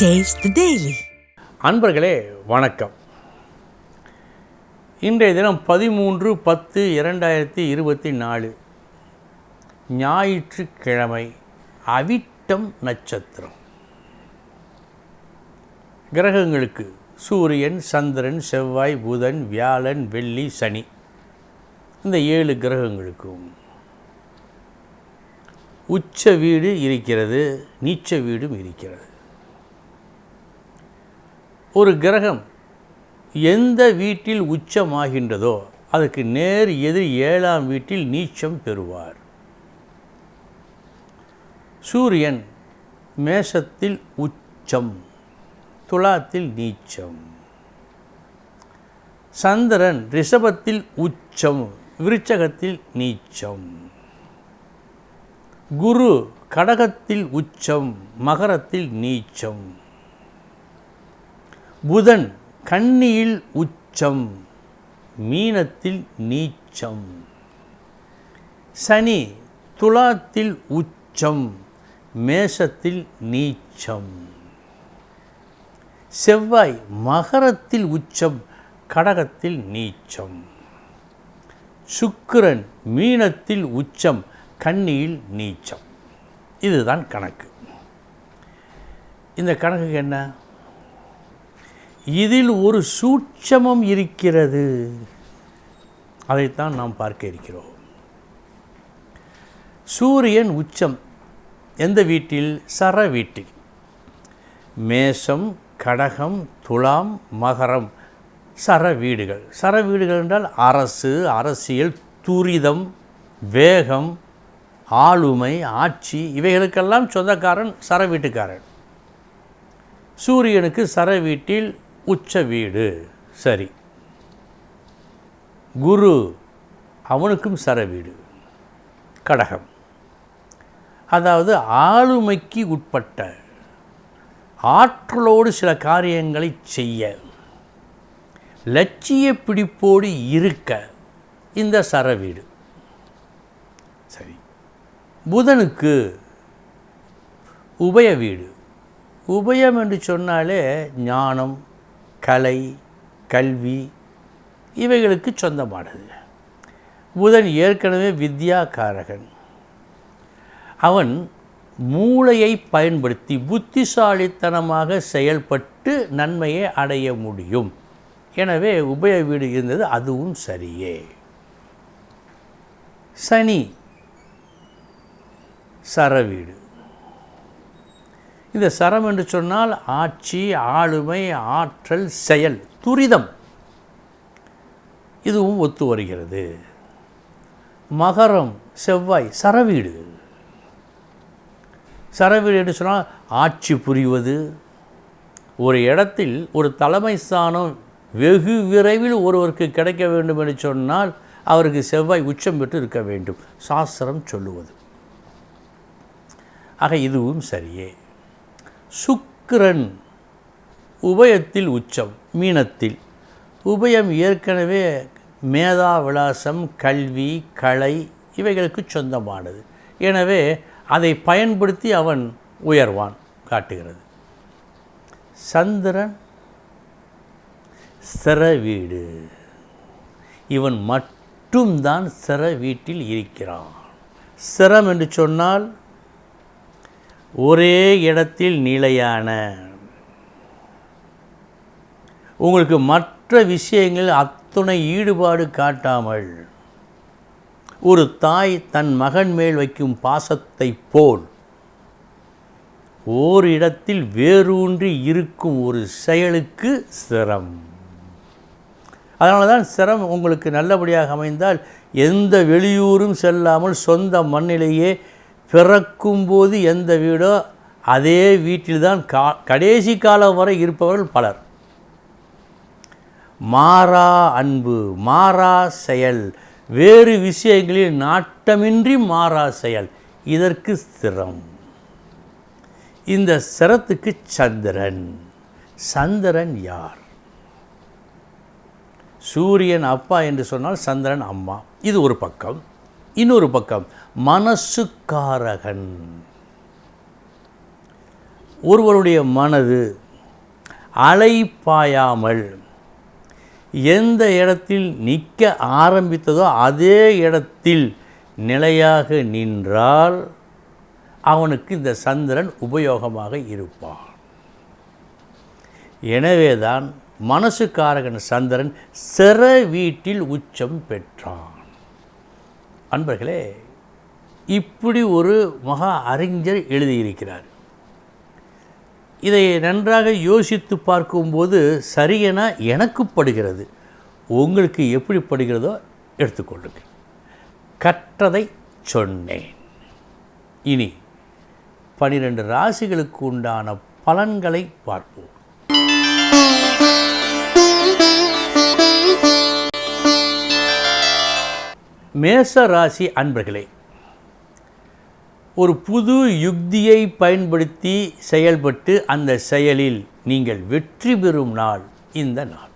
Taste அன்பர்களே வணக்கம். இன்றைய தினம் பதிமூன்று பத்து இரண்டாயிரத்தி இருபத்தி நாலு. ஞாயிற்றுக்கிழமை அவிட்டம் நட்சத்திரம். கிரகங்களுக்கு சூரியன் சந்திரன் செவ்வாய் புதன் வியாழன் வெள்ளி சனி. இந்த ஏழு கிரகங்களுக்கும் உச்ச வீடு இருக்கிறது நீச்ச வீடும் இருக்கிறது. ஒரு கிரகம் எந்த வீட்டில் உச்சமாகின்றதோ அதுக்கு நேர் எதிர் ஏழாம் வீட்டில் நீச்சம் பெறுவார். சூரியன் மேஷத்தில் உச்சம் துலாத்தில் நீச்சம். சந்திரன் ரிஷபத்தில் உச்சம் விருச்சகத்தில் நீச்சம். குரு கடகத்தில் உச்சம் மகரத்தில் நீச்சம். புதன் கன்னியில் உச்சம் மீனத்தில் நீச்சம். சனி துலாத்தில் உச்சம் மேஷத்தில் நீச்சம். செவ்வாய் மகரத்தில் உச்சம் கடகத்தில் நீச்சம். சுக்கிரன் மீனத்தில் உச்சம் கன்னியில் நீச்சம். இதுதான் கணக்கு. இந்த கணக்குக்கு என்ன? இதில் ஒரு சூட்சமம் இருக்கிறது. அதைத்தான் நாம் பார்க்க இருக்கிறோம். சூரியன் உச்சம். எந்த வீட்டில்? சர வீட்டில். மேஷம் கடகம் துலாம் மகரம். சர வீடுகள். சர வீடுகள் என்றால் அரசு அரசியல் துரிதம் வேகம் ஆளுமை ஆட்சி. இவைகளுக்கெல்லாம் சொந்தக்காரன் சர வீட்டுக்காரன். சூரியனுக்கு சர வீட்டில் உச்ச வீடு. சரி. குரு அவனுக்கும் சர வீடு. கடகம். அதாவது ஆளுமைக்கு உட்பட்ட ஆற்றலோடு சில காரியங்களை செய்ய லட்சிய பிடிப்போடு இருக்க இந்த சர வீடு. சரி. புதனுக்கு உபய வீடு. உபயம் என்று சொன்னாலே ஞானம் கலை கல்வி இவைகளுக்கு சொந்தமானது. புதன் ஏற்கனவே வித்யாகாரகன் அவன் மூளையை பயன்படுத்தி புத்திசாலித்தனமாக செயல்பட்டு நன்மையை அடைய முடியும். எனவே உபய வீடு இருந்தது அதுவும் சரியே. சனி சரவீடு. இந்த சரம் என்று சொன்னால் ஆட்சி ஆளுமை ஆற்றல் செயல் துரிதம். இதுவும் ஒத்து வருகிறது. மகரம் செவ்வாய் சரவீடு. சரவீடு என்று சொன்னால் ஆட்சி புரிவது. ஒரு இடத்தில் ஒரு தலைமை ஸ்தானம் வெகு விரைவில் ஒருவருக்கு கிடைக்க வேண்டும் என்று சொன்னால் அவருக்கு செவ்வாய் உச்சம் பெற்று இருக்க வேண்டும். சாஸ்திரம் சொல்லுவது. ஆக இதுவும் சரியே. சுக்கிரன் உபயத்தில் உச்சம் மீனத்தில். உபயம் ஏற்கனவே மேதா விலாசம் கல்வி கலை இவைகளுக்கு சொந்தமானது. எனவே அதை பயன்படுத்தி அவன் உயர்வான் காட்டுகிறது. சந்திரன் சிற வீடு. இவன் மட்டும்தான் சிற வீட்டில் இருக்கிறான். சிரம் என்று சொன்னால் ஒரே இடத்தில் நிலையான. உங்களுக்கு மற்ற விஷயங்களில் அத்துணை ஈடுபாடு காட்டாமல் ஒரு தாய் தன் மகன் மேல் வைக்கும் பாசத்தை போல் ஓரிடத்தில் வேரூன்றி இருக்கும் ஒரு செயலுக்கு சிரம். அதனால தான் சிரம் உங்களுக்கு நல்லபடியாக அமைந்தால் எந்த வெளியூரும் செல்லாமல் சொந்த மண்ணிலேயே பிறக்கும்போது எந்த வீடோ அதே வீட்டில்தான் கா கடைசி காலம் வரை இருப்பவர்கள் பலர். மாறா அன்பு மாறா செயல். வேறு விஷயங்களில் நாட்டமின்றி மாறா செயல். இதற்கு ஸ்திரம் இந்த சிரத்துக்கு சந்திரன். சந்திரன் யார்? சூரியன் அப்பா என்று சொன்னால் சந்திரன் அம்மா. இது ஒரு பக்கம். இன்னொரு பக்கம் மனசுக்காரகன். ஒருவருடைய மனது அலைப்பாயாமல் எந்த இடத்தில் நிற்க ஆரம்பித்ததோ அதே இடத்தில் நிலையாக நின்றால் அவனுக்கு இந்த சந்திரன் உபயோகமாக இருப்பான். எனவேதான் மனசுக்காரகன் சந்திரன் சிற வீட்டில் உச்சம் பெற்றான். அன்பர்களே இப்படி ஒரு மகா அறிஞர் எழுதியிருக்கிறார். இதை நன்றாக யோசித்து பார்க்கும்போது சரியென எனக்கு படுகிறது. உங்களுக்கு எப்படி படுகிறதோ எடுத்துக்கொள்ளுங்கள். கற்றதை சொன்னேன். இனி பனிரெண்டு ராசிகளுக்கு உண்டான பலன்களை பார்ப்போம். மேச ராசி அன்பர்களே ஒரு புது யுக்தியை பயன்படுத்தி செயல்பட்டு அந்த செயலில் நீங்கள் வெற்றி பெறும் நாள் இந்த நாள்.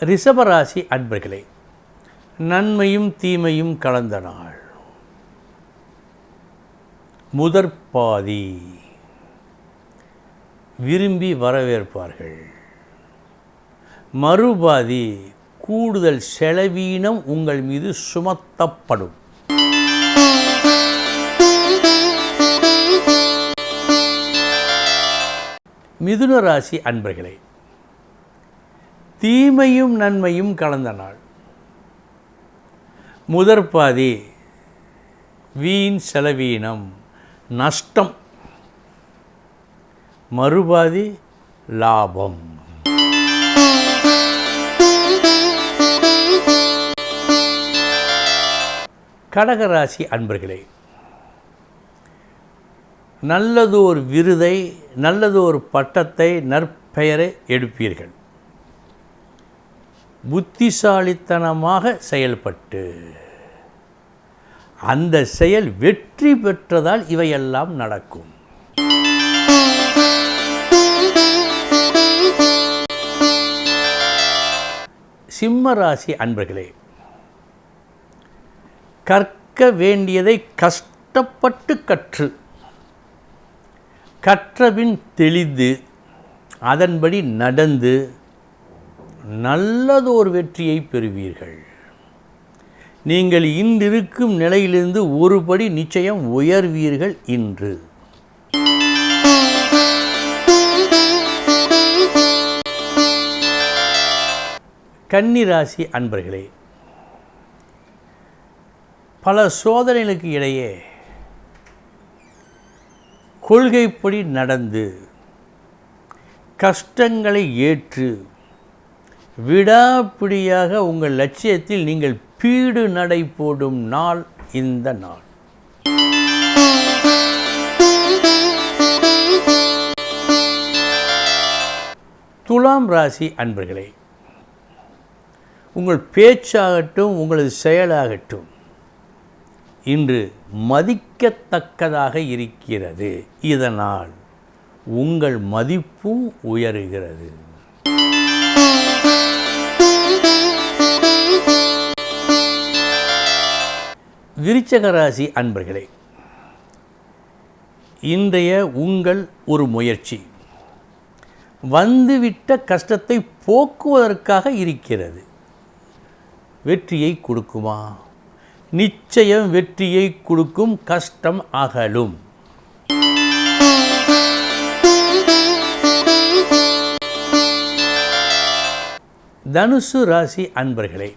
ரிஷபராசி அன்பர்களே நன்மையும் தீமையும் கலந்த நாள். முதற்பாதி விரும்பி வரவேற்பார்கள். மறுபாதி கூடுதல் செலவீனம் உங்கள் மீது சுமத்தப்படும். மிதுன ராசி அன்பர்களே தீமையும் நன்மையும் கலந்த நாள். முதற்பாதி வீண் செலவீனம் நஷ்டம். மறுபாதி லாபம். கடகராசி அன்பர்களே நல்லது ஒரு விருதை நல்லது ஒரு பட்டத்தை நற்பெயரை எடுப்பீர்கள். புத்திசாலித்தனமாக செயல்பட்டு அந்த செயல் வெற்றி பெற்றதால் இவையெல்லாம் நடக்கும். சிம்ம ராசி அன்பர்களே கற்க வேண்டியதை கஷ்டப்பட்டு கற்று கற்றபின் தெளிந்து அதன்படி நடந்து நல்லதொரு வெற்றியை பெறுவீர்கள். நீங்கள் இன்றிருக்கும் நிலையிலிருந்து ஒருபடி நிச்சயம் உயர்வீர்கள் இன்று. கன்னிராசி அன்பர்களே பல சோதனைகளுக்கு இடையே கொள்கைப்படி நடந்து கஷ்டங்களை ஏற்று விடாப்பிடியாக உங்கள் லட்சியத்தில் நீங்கள் பீடு நடை போடும் நாள் இந்த நாள். துலாம் ராசி அன்பர்களே உங்கள் பேச்சாகட்டும் உங்களது செயலாகட்டும் இன்று மதிக்கத்தக்கதாக இருக்கிறது. இதனால் உங்கள் மதிப்பும் உயருகிறது. விருச்சகராசி அன்பர்களே இன்றைய உங்கள் ஒரு முயற்சி. வந்துவிட்ட கஷ்டத்தை போக்குவதற்காக இருக்கிறது. வெற்றியை கொடுக்குமா? நிச்சயம் வெற்றியை கொடுக்கும் கஷ்டம் அகலும். தனுசு ராசி அன்பர்களே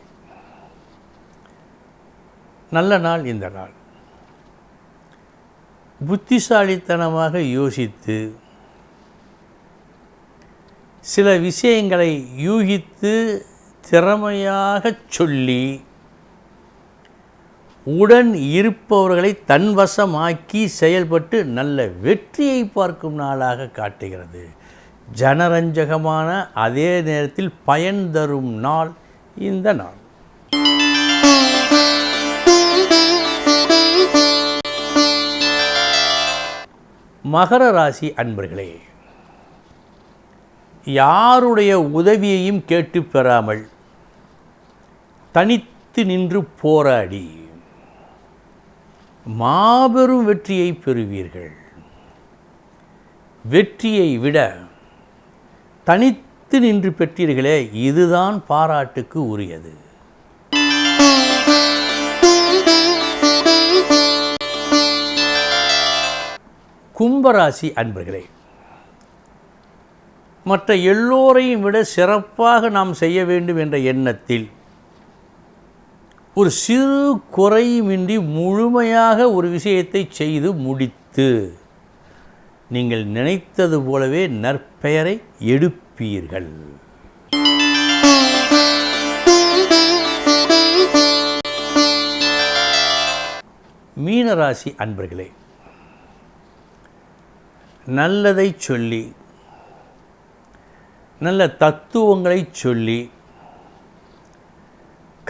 நல்ல நாள் இந்த நாள். புத்திசாலித்தனமாக யோசித்து சில விஷயங்களை யூகித்து திறமையாகச் சொல்லி உடன் இருப்பவர்களை தன்வசமாக்கி செயல்பட்டு நல்ல வெற்றியை பார்க்கும் நாளாக காட்டுகிறது. ஜனரஞ்சகமான அதே நேரத்தில் பயன் தரும் நாள் இந்த நாள். மகர ராசி அன்பர்களே யாருடைய உதவியையும் கேட்டு பெறாமல் தனித்து நின்று போராடி மாபெரும் வெற்றியை பெறுவீர்கள். வெற்றியை விட தனித்து நின்று பெற்றீர்களே இதுதான் பாராட்டுக்கு உரியது. கும்பராசி அன்பர்களே மற்ற எல்லோரையும் விட சிறப்பாக நாம் செய்ய வேண்டும் என்ற எண்ணத்தில் ஒரு சிறு குறையுமின்றி முழுமையாக ஒரு விஷயத்தை செய்து முடித்து நீங்கள் நினைத்தது போலவே நற்பெயரை எடுப்பீர்கள். மீனராசி அன்பர்களே நல்லதை சொல்லி நல்ல தத்துவங்களை சொல்லி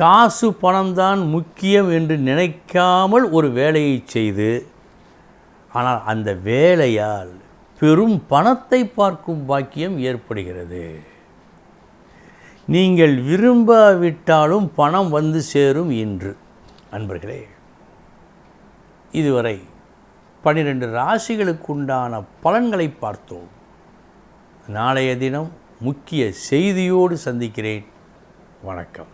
காசு பணம்தான் முக்கியம் என்று நினைக்காமல் ஒரு வேலையை செய்து ஆனால் அந்த வேலையால் பெரும் பணத்தை பார்க்கும் பாக்கியம் ஏற்படுகிறது. நீங்கள் விரும்பாவிட்டாலும் பணம் வந்து சேரும் இன்று அன்பர்களே இதுவரை பன்னிரெண்டு ராசிகளுக்குண்டான பலன்களை பார்த்தோம். நாளைய தினம் முக்கிய செய்தியோடு சந்திக்கிறேன். வணக்கம்.